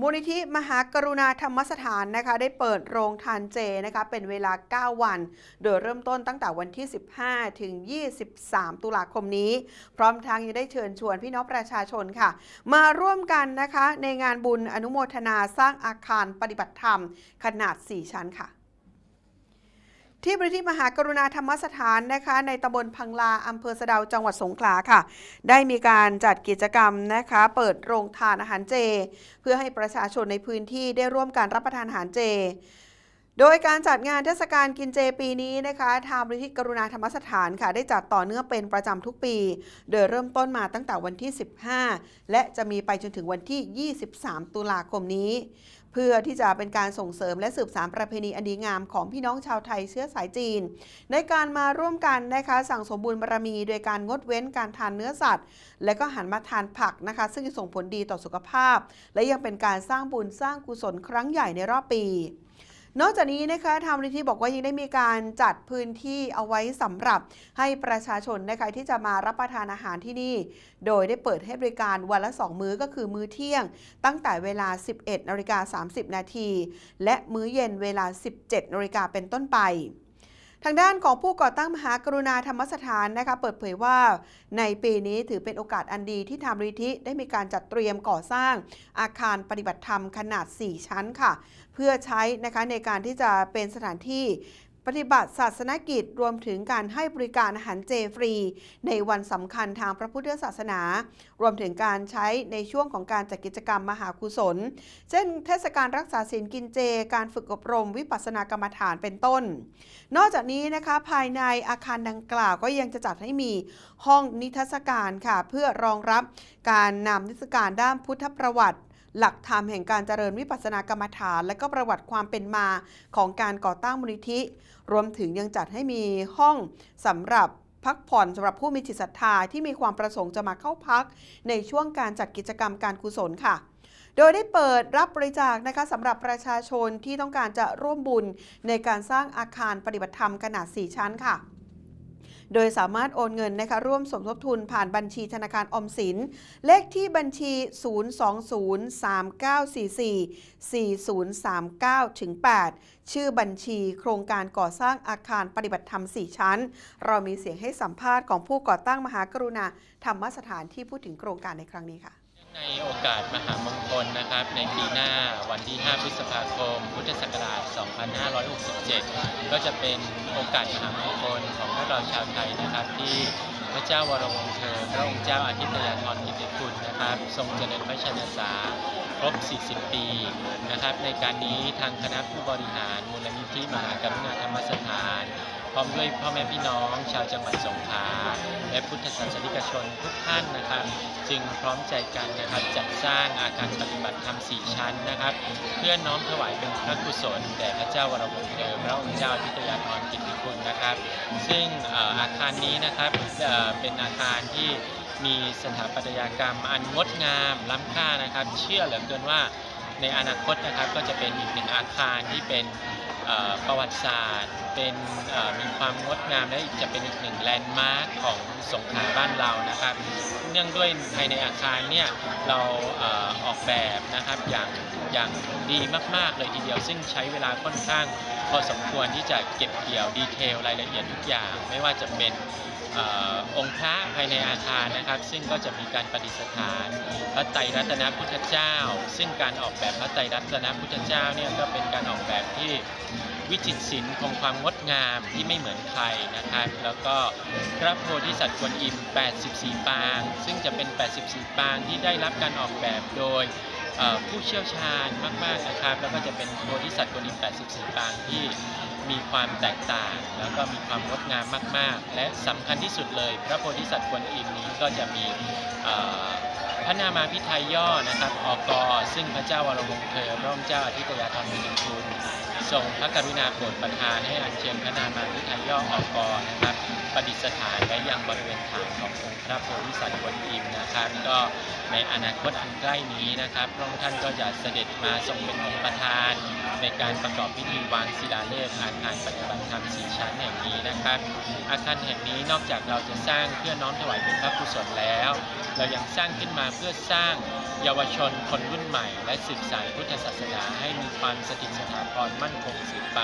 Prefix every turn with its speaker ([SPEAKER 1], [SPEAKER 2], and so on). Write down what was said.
[SPEAKER 1] มูลนิธิมหากรุณาธรรมสถานนะคะได้เปิดโรงทานเจนะคะเป็นเวลา 9 วัน โดยเริ่มต้นตั้งแต่วันที่ 15 ถึง 23 ตุลาคมนี้ พร้อมทั้งยังได้เชิญชวนพี่น้องประชาชนค่ะ มาร่วมกันนะคะในงานบุญอนุโมทนาสร้างอาคารปฏิบัติธรรมขนาด 4 ชั้นค่ะ ที่บริษัทมหากรุณาธรรมสถานนะคะ ในตำบลพังลาอำเภอสะดาวจังหวัดสงขลาค่ะ ได้มีการจัดกิจกรรมนะคะ เปิดโรงทานอาหารเจ เพื่อให้ประชาชนในพื้นที่ได้ร่วมการรับประทานอาหารเจโดยการจัดงานเทศกาลกินเจปีนี้นะคะทางบริษัทกรุณาธรรมสถานค่ะ ได้จัดต่อเนื่องเป็นประจำทุกปี โดยเริ่มต้นมาตั้งแต่วันที่ 15 และจะมีไปจนถึงวันที่ 23 ตุลาคมนี้ พื่อที่จะเป็นการส่งเสริมและสืบสานประเพณีอันดีงามของพี่น้องชาวไทยเชื้อสายจีน ในการมาร่วมกันนะคะสั่งสมบุญบารมี โดยการงดเว้นการทานเนื้อสัตว์ และก็หันมาทานผักนะคะ ซึ่งจะส่งผลดีต่อสุขภาพ และยังเป็นการสร้างบุญสร้างกุศลครั้งใหญ่ในรอบปี นอกจากนี้นะคะทางมูลนิธิบอกว่ายังได้มีการจัดพื้นที่เอาไว้สำหรับให้ประชาชนนะคะที่จะมารับประทานอาหารที่นี่ โดยได้เปิดให้บริการวันละ 2 มื้อก็คือมื้อเที่ยง ตั้งแต่เวลา 11นาฬิกา30 นาที และมื้อเย็นเวลา 17นาฬิกาเป็นต้นไป ทางด้านของผู้ก่อตั้งมหากรุณาธรรมสถานนะคะเปิดเผยว่า ในปีนี้ถือเป็นโอกาสอันดีที่ทางมูลนิธิได้มีการจัดเตรียมก่อสร้างอาคารปฏิบัติธรรมขนาด 4 ชั้นค่ะ เพื่อใช้นะคะในการที่จะเป็นสถานที่ ปฏิบัติศาสนกิจรวมถึงการให้บริการอาหารเจฟรี ในวันสำคัญทางพระพุทธศาสนา รวมถึงการใช้ในช่วงของการจัดกิจกรรมมหากุศล เช่น เทศกาลรักษาศีลกินเจ การฝึกอบรมวิปัสสนากรรมฐานเป็นต้น นอกจากนี้นะคะภายในอาคารดังกล่าวก็ยังจะจัดให้มีห้องนิทรรศการค่ะเพื่อรองรับการนำนิทรรศการด้านพุทธประวัติ หลักธรรมแห่งการเจริญวิปัสสนากรรมฐาน และก็ประวัติความเป็นมาของการก่อตั้งมูลนิธิ รวมถึงยังจัดให้มีห้องสำหรับพักผ่อนสำหรับผู้มีจิตศรัทธาที่มีความประสงค์จะมาเข้าพัก ในช่วงการจัดกิจกรรมการกุศลค่ะโดยได้เปิดรับบริจาคนะคะสำหรับประชาชนที่ต้องการจะร่วมบุญในการสร้างอาคารปฏิบัติธรรมขนาด 4 ชั้นค่ะ โดยสามารถโอนเงินนะคะร่วมสมทบทุนผ่านบัญชีธนาคารออมสิน เลขที่บัญชี 02039444039ถึง8ชื่อบัญชีโครงการก่อสร้างอาคารปฏิบัติธรรม 4 ชั้น เรามีเสียงให้สัมภาษณ์ของผู้ก่อตั้งมหากรุณาธรรมสถานที่พูดถึงโครงการในครั้งนี้ค่ะ
[SPEAKER 2] ในโอกาสมหามงคลนะครับ ในปีหน้าวันที่ 5 พฤษภาคม พุทธศักราช 2567 ก็จะเป็นโอกาสมหามงคลของพวกเราชาวไทยนะครับ ที่พระเจ้าวรวงศ์เธอพระองค์เจ้าอาทิตยาธรกิติคุณนะครับ ทรงเจริญพระชนษาครบ 40 ปีนะครับ ในการนี้ทางคณะผู้บริหารมูลนิธิมหากรุณาธรรมสถาน ร้อมด้วยพ่อแม่พี่น้องชาวจังหวัดสงขลาและพุทธศาสนิกชนทุกท่านนะครับ จึงพร้อมใจกันนะครับจัดสร้างอาคารปฏิบัติธรรม4ชั้นนะครับ เพื่อน้อมถวายเป็นพระกุศลแด่พระเจ้าวรวงศ์เธอพระองค์เจ้าทิตยาธรกิติคุณนะครับ ซึ่งอาคารนี้นะครับเป็นอาคารที่มีสถาปัตยกรรมอันงดงามล้ำค่านะครับ เชื่อเหลือเกินว่าในอนาคตนะครับก็จะเป็นอีกหนึ่งอาคารที่เป็น ประวัติศาสตร์ เป็นมีความงดงามและจะเป็นอีกหนึ่งแลนด์มาร์คของสงขลาบ้านเรานะครับ เนื่องด้วยภายในอาคารเนี่ยเราออกแบบนะครับอย่างอย่างดีมาก ๆ เลยทีเดียว ซึ่งใช้เวลาค่อนข้างพอสมควรที่จะเก็บเกี่ยวดีเทลรายละเอียดทุกอย่าง ไม่ว่าจะเป็นออองค์พระภายในอาคารนะครับ ซึ่งก็จะมีการประดิษฐานพระไตรรัตนพุทธเจ้า ซึ่งการออกแบบพระไตรรัตนพุทธเจ้าเนี่ยก็เป็นการออกแบบที่วิจิตรศิลป์ของความงดงามที่ไม่เหมือนใครนะครับ แล้วก็พระโพธิสัตว์กวนอิม 84 ปาง ซึ่งจะเป็น 84 ปางที่ได้รับการออกแบบโดยผู้เชี่ยวชาญมากๆนะครับ แล้วก็จะเป็นโพธิสัตว์กวนอิม 84 ปางที่มีความแตกต่าง แล้วก็มีความงดงามมาก ๆ และสำคัญที่สุดเลย พระโพธิสัตว์กวนอิมนี้ก็จะมีอ พระนามาพิไทยย่อนะครับอกซึ่งพระเจ้าวรวงศ์เธอพระองค์เจ้าอธิตยาธรมิตรคุณทรงพระกรุณาโปรดประทานให้อัญเชิญพระนามาพิไทยย่ออกนะครับประดิษฐานไว้ยังบริเวณฐานขององค์พระโพธิสัตว์กวนอิมนะครับ ก็ในอนาคตอันใกล้นี้นะครับพระองค์ท่านก็จะเสด็จมาทรงเป็นองค์ประธาน ในการประกอบพิธีวางศิลาฤกษ์อาคารปฏิบัติธรรมสีชั้นแห่งนี้ะครับอาคารแห่งนี้นอกจากเราจะสร้างเพื่อน้อมถวายเป็นพระกุศลแล้ว เรายังสร้างขึ้นมาเพื่อสร้างเยาวชนคนรุ่นใหม่ และสืบสานพุทธศาสนาให้มีความสถิตสถาพรมั่นคงสืบไป